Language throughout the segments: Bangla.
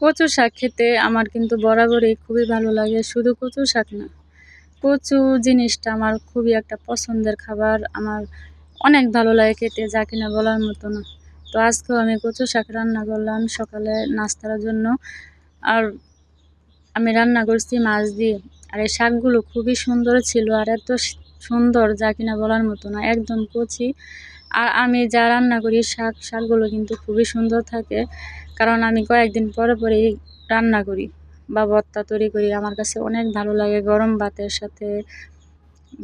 কচু শাক খেতে আমার কিন্তু বরাবরই খুবই ভালো লাগে, শুধু কচু শাক না। কচু জিনিসটা আমার খুবই একটা পছন্দের খাবার, আমার অনেক ভালো লাগে খেতে, যা কিনা বলার মতো না। তো আজকেও আমি কচু শাক রান্না করলাম সকালে নাস্তার জন্য। আর আমি রান্না করছি মাছ দিয়ে। আর এই শাকগুলো খুবই সুন্দর ছিল আর এত সুন্দর যা কিনা বলার মতো না, একদম কচি। আর আমি যা রান্না করি শাক, শাকগুলো কিন্তু খুবই সুন্দর থাকে। কারণ আমি কয়েকদিন পরে পরেই রান্না করি বা ভর্তা তৈরি করি। আমার কাছে অনেক ভালো লাগে গরম ভাতের সাথে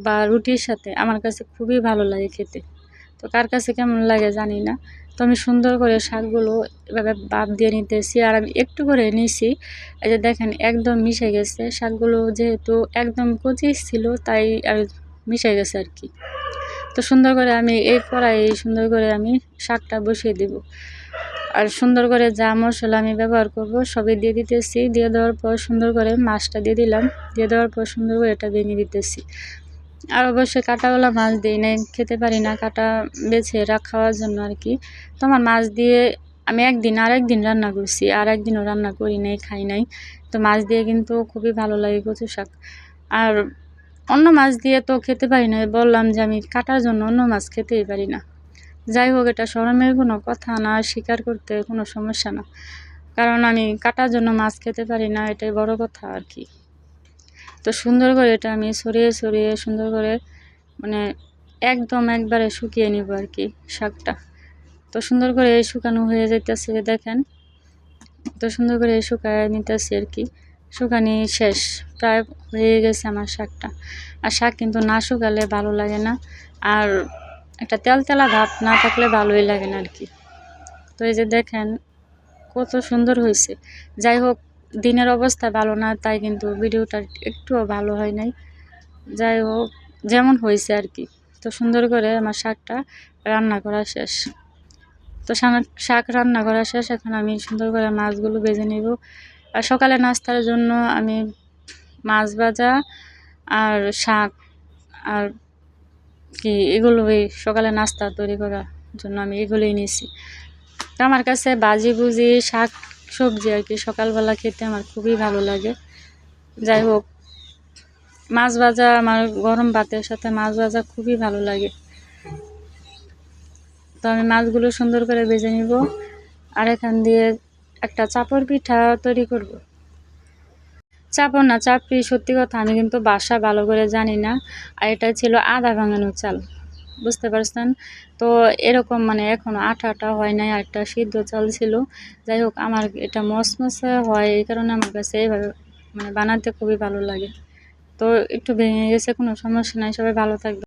বা রুটির সাথে। আমার কাছে খুবই ভালো লাগে খেতে। তো কার কাছে কেমন লাগে জানি না। তো আমি সুন্দর করে শাকগুলো এভাবে বাপ দিয়ে নিতেছি আর আমি একটু করে নিছি। এই যে দেখেন একদম মিশে গেছে। শাকগুলো যেহেতু একদম কচি ছিল তাই আর মিশে গেছে আর কি। তো সুন্দর করে আমি এই কড়াই সুন্দর করে আমি শাকটা বসিয়ে দেব। আর সুন্দর করে যা মশলা আমি ব্যবহার করব, সবই দিয়ে দিতেছি। দিয়ে দেওয়ার পর সুন্দর করে মাছটা দিয়ে দিলাম। দিয়ে দেওয়ার পর সুন্দর করে এটা ভেঙে দিতেছি। আর অবশ্যই কাটাওয়ালা মাছ দিই নাই, খেতে পারি না। কাটা বেছে খাওয়ার জন্য আর কি। তো আমার মাছ দিয়ে আমি একদিন আর একদিন রান্না করছি, আর একদিনও রান্না করি নাই, খাই নাই। তো মাছ দিয়ে কিন্তু খুবই ভালো লাগে কচু শাক। আর অন্য মাছ দিয়ে তো খেতে পারি না। বললাম যে আমি কাটার জন্য অন্য মাছ খেতেই পারি না। যাই হোক, এটা শরমের কোনো কথা না স্বীকার করতে কোনো সমস্যা না। কারণ আমি কাটার জন্য মাছ খেতে পারি না, এটাই বড় কথা আর কি। তো সুন্দর করে এটা আমি সরিয়ে সরিয়ে সুন্দর করে মানে একদম একবারে শুকিয়ে নিব আর কি শাকটা। তো সুন্দর করে এই শুকানো হয়ে যাইতেছে, দেখেন। তো সুন্দর করে এই শুকায় নিতেছি আর কি। শুকানি শেষ, প্রায় হয়ে গেছে আমার শাকটা। আর শাক কিন্তু না শুকালে ভালো লাগে না। আর একটা তেল তেলা ভাব না থাকলে ভালোই লাগে না আর কি তো এই যে দেখেন, কত সুন্দর হয়েছে। যাই হোক, দিনের অবস্থা ভালো না, তাই কিন্তু ভিডিওটা একটুও ভালো হয় নাই। যাই হোক, যেমন হয়েছে আর কি তো সুন্দর করে আমার শাকটা রান্না করা শেষ। তো শাক রান্না করা শেষ, এখন আমি সুন্দর করে মাছগুলো বেজে নেব। আর সকালে নাস্তার জন্য আমি মাছ ভাজা আর শাক আর কি এগুলোই সকালে নাস্তা তৈরি করার জন্য আমি এগুলোই নিয়েছি। আমার কাছে বাজি বুজি, শাক সবজি আর কি সকালবেলা খেতে আমার খুবই ভালো লাগে। যাই হোক, মাছ ভাজা আমার গরম ভাতের সাথে মাছ ভাজা খুবই ভালো লাগে। তো আমি মাছগুলো সুন্দর করে ভেজে নিব। আর এখান দিয়ে একটা চাপড় পিঠা তৈরি করব। চাপড় না, চাপি, সত্যি কথা আমি কিন্তু বাসা ভালো করে জানি না। আর এটা ছিল আদা ভাঙানো চাল, বুঝতে পারছেন? তো এরকম মানে এখনও আটা হয় নাই একটা সিদ্ধ চাল ছিল। যাই হোক, আমার এটা মশমশে হয়, এই কারণে আমার কাছে এইভাবে মানে বানাতে খুবই ভালো লাগে। তো একটু ভেঙে গেছে, কোনো সমস্যা নাই, সবাই ভালো থাকবে